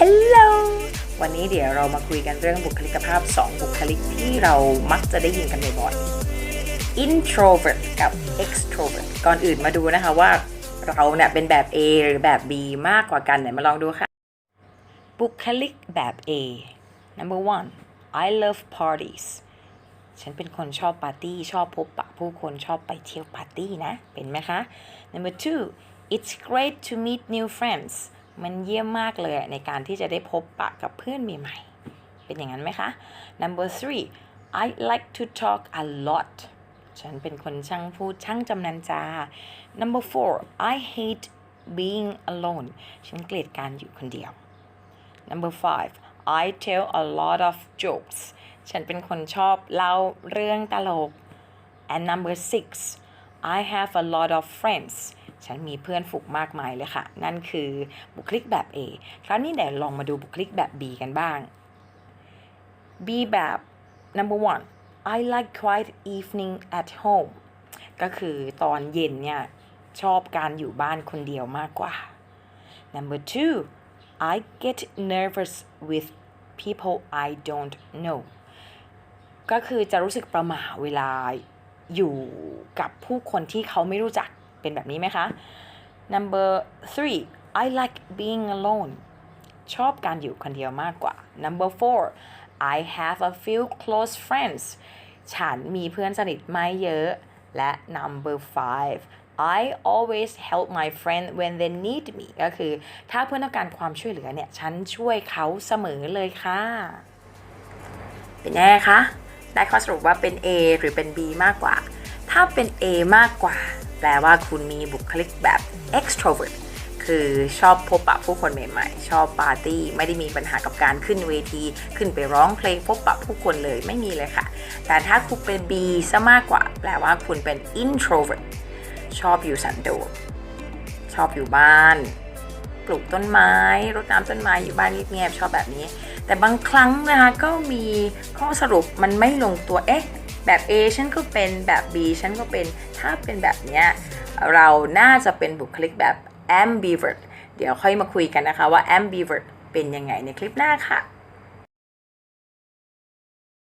Hello วันนี้เดี๋ยวเรามาคุยกันเรื่องบุคลิกภาพ 2 บุคลิกที่เรามักจะได้ยินกันบ่อย introvert กับ extrovert ก่อนอื่นมาดูนะคะว่าเราเนี่ยเป็นแบบ A หรือแบบ B มากกว่ากันไหนมาลองดูค่ะ บุคลิกแบบ A number one I love parties ฉันเป็นคนชอบปาร์ตี้ ชอบพบปะผู้คนชอบไปเที่ยวปาร์ตี้นะ เป็นไหมคะ number two it's great to meet new friends มันเยี่ยมมากเลยในการที่จะได้พบปะกับเพื่อนใหม่ๆ เป็นอย่างนั้นไหมคะ number three I like to talk a lot ฉันเป็นคนช่างพูดช่างจำนันจา number four I hate being alone ฉันเกลียดการอยู่คนเดียว Number five I tell a lot of jokes ฉันเป็นคนชอบเล่าเรื่องตลก and number six I have a lot of friends ฉันมีเพื่อนฝูกมากมายเลยค่ะ นั่นคือบุคลิกแบบ A คราวนี้เดี๋ยวลองมาดูบุคลิกแบบ B กันบ้าง B แบบ number one I like quiet evening at home ก็คือตอนเย็นเนี่ย ชอบการอยู่บ้านคนเดียวมากกว่า Number two, I get nervous with people I don't know ก็คือจะรู้สึกประหม่าเวลาอยู่กับผู้คนที่เขาไม่รู้จัก เป็นแบบนี้ไหมคะ Number three, I like being alone ชอบการอยู่คนเดียวมากกว่า Number four, I have a few close friends ฉันมีเพื่อนสนิทไม่เยอะ และ Number five, I always help my friend when they need me ก็คือถ้าเพื่อนต้องการความช่วยเหลือเนี่ย ฉันช่วยเขาเสมอเลยค่ะ เป็นไงคะ ได้ข้อสรุปว่าเป็น A หรือเป็น B มากกว่า ถ้าเป็น A มากกว่า แปลว่าคุณมีบุคลิกแบบ extrovert คือชอบพบปะผู้คนใหม่ๆ ชอบปาร์ตี้ ไม่ได้มีปัญหากับการขึ้นเวที ขึ้นไปร้องเพลงพบปะผู้คนเลยไม่มีเลยค่ะ แต่ถ้าคุณเป็น B ซะมากกว่า แปลว่าคุณเป็น introvert ชอบอยู่สันโดษชอบอยู่บ้าน ปลูกต้นไม้รดน้ำต้นไม้อยู่บ้านเงียบๆชอบแบบนี้ แต่บางครั้งนะคะก็มีข้อสรุปมันไม่ลงตัวเอ๊ะแบบ A ฉันก็เป็นแบบ B ฉันก็เป็นถ้าเป็นแบบเนี้ยเราน่าจะเป็นบุคลิกแบบ ambivert เดี๋ยวค่อยมาคุยกันนะคะว่า ambivert เป็นยังไงในคลิปหน้าค่ะ